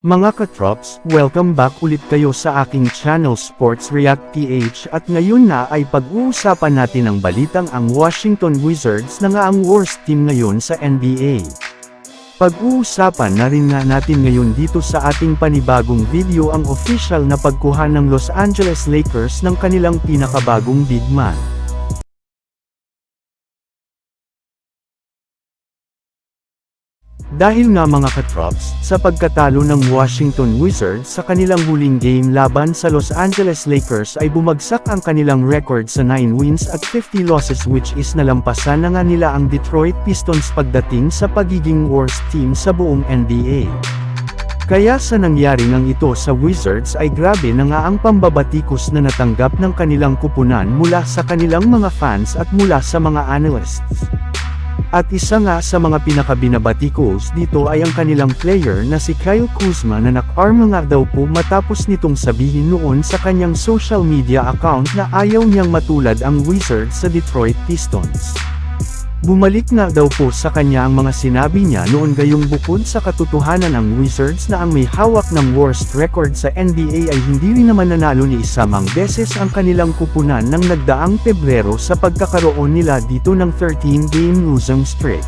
Mga katrops, welcome back ulit kayo sa aking channel Sports React PH at ngayon na ay pag-uusapan natin ang balitang ang Washington Wizards na nga ang worst team ngayon sa NBA. Pag-uusapan na rin nga natin ngayon dito sa ating panibagong video ang official na pagkuha ng Los Angeles Lakers ng kanilang pinakabagong big man. Dahil nga mga katrops, sa pagkatalo ng Washington Wizards sa kanilang huling game laban sa Los Angeles Lakers ay bumagsak ang kanilang record sa 9 wins at 50 losses which is nalampasan na nga nila ang Detroit Pistons pagdating sa pagiging worst team sa buong NBA. Kaya sa nangyari ng ito sa Wizards ay grabe na nga ang pambabatikos na natanggap ng kanilang kupunan mula sa kanilang mga fans at mula sa mga analysts. At isa nga sa mga pinakabinabatikos dito ay ang kanilang player na si Kyle Kuzma na nak-arma nga daw po matapos nitong sabihin noon sa kanyang social media account na ayaw niyang matulad ang Wizards sa Detroit Pistons. Bumalik nga daw po sa kanya ang mga sinabi niya noon gayong bukod sa katotohanan ang Wizards na ang may hawak ng worst record sa NBA ay hindi rin naman nanalo ni isamang beses ang kanilang kupunan ng nagdaang Pebrero sa pagkakaroon nila dito ng 13-game losing streak.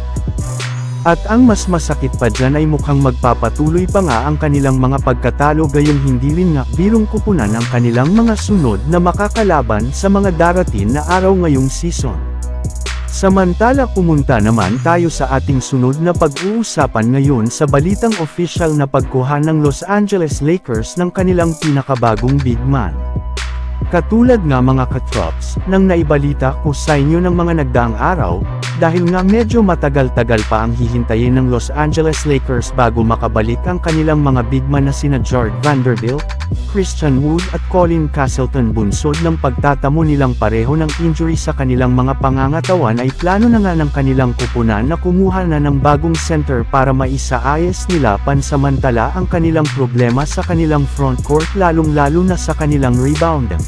At ang mas masakit pa dyan ay mukhang magpapatuloy pa nga ang kanilang mga pagkatalo gayong hindi rin nga birong kupunan ang kanilang mga sunod na makakalaban sa mga darating na araw ngayong season. Samantala pumunta naman tayo sa ating sunod na pag-uusapan ngayon sa balitang official na pagkuha ng Los Angeles Lakers ng kanilang pinakabagong big man. Katulad nga mga katrops, nang naibalita ko sa inyo ng mga nagdaang araw, dahil nga medyo matagal-tagal pa ang hihintayin ng Los Angeles Lakers bago makabalik ang kanilang mga big man na sina Jared Vanderbilt, Christian Wood at Colin Castleton bunsod ng pagtatamo nilang pareho ng injury sa kanilang mga pangangatawan ay plano na nga ng kanilang kupunan na kumuha na ng bagong center para maisaayos nila pansamantala ang kanilang problema sa kanilang frontcourt lalong-lalo na sa kanilang rebounding.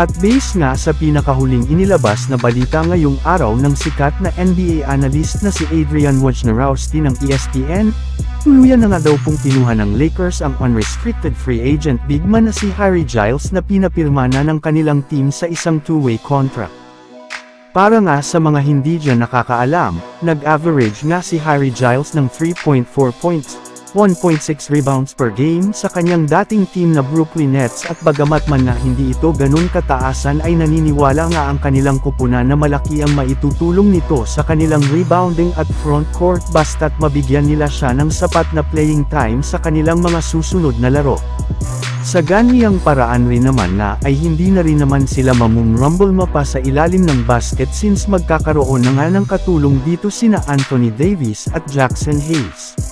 At base nga sa pinakahuling inilabas na balita ngayong araw ng sikat na NBA analyst na si Adrian Wojnarowski ng ESPN, tuluyan na nga daw pong kinuha ng Lakers ang unrestricted free agent big man na si Harry Giles na pinapirma na ng kanilang team sa isang two-way contract. Para nga sa mga hindi dyan nakakaalam, nag-average nga si Harry Giles ng 3.4 points, 1.6 rebounds per game sa kanyang dating team na Brooklyn Nets at bagamat man nga hindi ito ganun kataasan ay naniniwala nga ang kanilang kupunan na malaki ang maitutulong nito sa kanilang rebounding at front court basta't mabigyan nila siya ng sapat na playing time sa kanilang mga susunod na laro. Sa ganiyang paraan rin naman na ay hindi na rin naman sila mamumrumble mapa sa ilalim ng basket since magkakaroon na nga ng katulong dito sina Anthony Davis at Jackson Hayes.